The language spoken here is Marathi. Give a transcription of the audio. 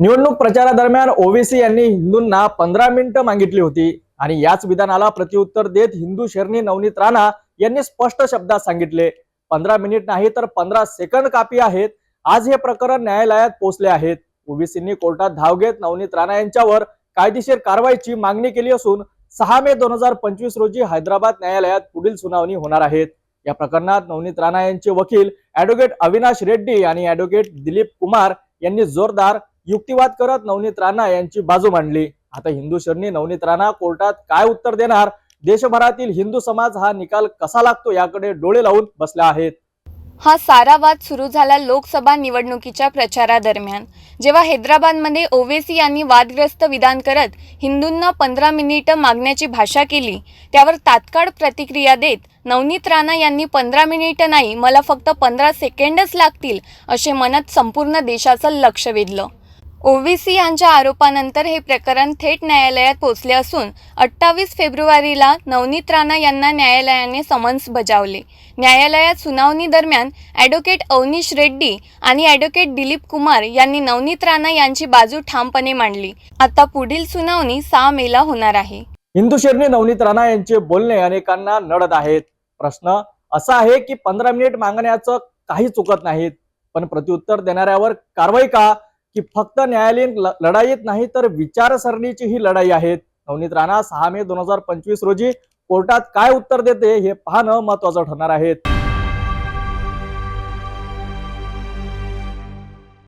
निवडणूक प्रचारादरम्यान ओवेसी यांनी हिंदूंना पंधरा मिनिटं मागितली होती आणि याच विधानाला प्रत्युत्तर देत हिंदू शरणी नवनीत राणा यांनी स्पष्ट शब्दात सांगितले पंधरा मिनिट नाही तर पंधरा सेकंद कापी आहेत. आज हे प्रकरण न्यायालयात पोहोचले आहेत. ओबीसींनी कोर्टात धाव घेत नवनीत राणा यांच्यावर कायदेशीर कारवाईची मागणी केली असून सहा मे दोन हजार पंचवीस रोजी हैदराबाद न्यायालयात पुढील सुनावणी होणार आहेत. या प्रकरणात नवनीत राणा यांचे वकील अॅडव्होकेट अविनाश रेड्डी आणि ऍडव्होकेट दिलीप कुमार यांनी जोरदार युक्तिवाद करत नवनीत राणा यांची बाजू मांडली. आता हिंदू शरणी नवनीत राणा कोर्टात काय उत्तर देणार? देशभरातील हिंदू समाज हा निकाल कसा लागतो याकडे डोळे लावून बसला आहेत. हा सारा वाद सुरू झाला लोकसभा निवडणुकीच्या प्रचारादरम्यान. जेव्हा हैदराबादमध्ये ओवेसी यांनी वादग्रस्त विधान करत हिंदूंना पंधरा मिनिटं मागण्याची भाषा केली त्यावर तात्काळ प्रतिक्रिया देत नवनीत राणा यांनी पंधरा मिनिटं नाही मला फक्त पंधरा सेकंडच लागतील असे म्हणत संपूर्ण देशाचं लक्ष वेधलं. ओवीसी यांच्या आरोपानंतर हे प्रकरण थेट न्यायालयात पोचले असून अठ्ठावीस फेब्रुवारीला नवनीत राणा यांना न्यायालयाने समन्स बजावले. न्यायालयात सुनावणी दरम्यान ॲडव्होकेट अवनीश रेड्डी आणि ॲडव्होकेट दिलीप कुमार यांनी नवनीत राणा यांची बाजू ठामपणे मांडली. आता पुढील सुनावणी सहा मेला होणार आहे. हिंदू शेरने नवनीत राणा यांचे बोलणे अनेकांना नडत आहेत. प्रश्न असा आहे की पंधरा मिनिट मागण्याचं काही चुकत नाहीत. पण प्रत्युत्तर देणाऱ्यावर कारवाई का? की फक्त न्यायालयीन लढाईत नाही तर विचारसरणीची ही लढाई आहे नवनीत राणा सहा मे दोन हजार पंचवीस रोजी कोर्टात काय उत्तर देते हे पाहणं महत्वाचं ठरणार आहे